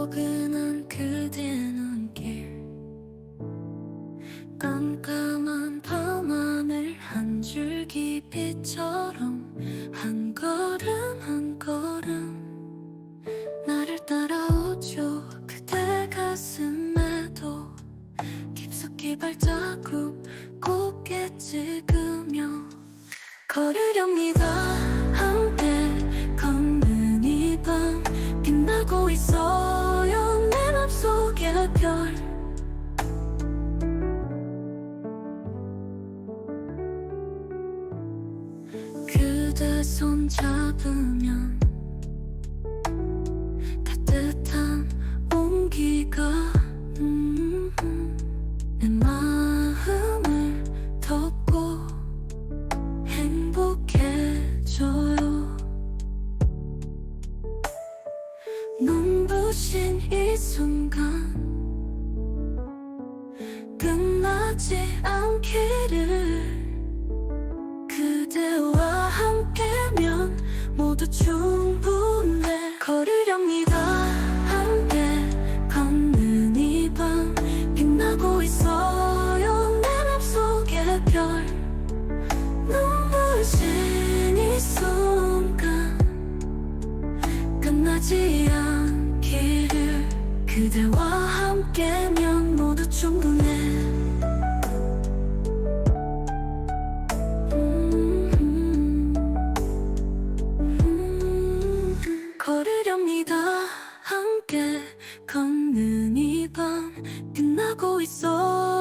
포근한 그대 눈길. 깜깜한 밤하늘 한 줄기 빛처럼 한 걸음 한 걸음. 나를 따라오죠 그대 가슴에도. 깊숙이 발자국 곱게 찍으며 걸으렵니다 그대 손 잡으면 따뜻한 온기가 음, 내 마음을 덮고 행복해져요. 눈 충분해. 걸으렵니다 함께 걷는 이 밤 빛나고 있어요. 내 맘속의 별 눈부신 이 순간 끝나지 않기를 그대와 함께면 모두 충분해 있어.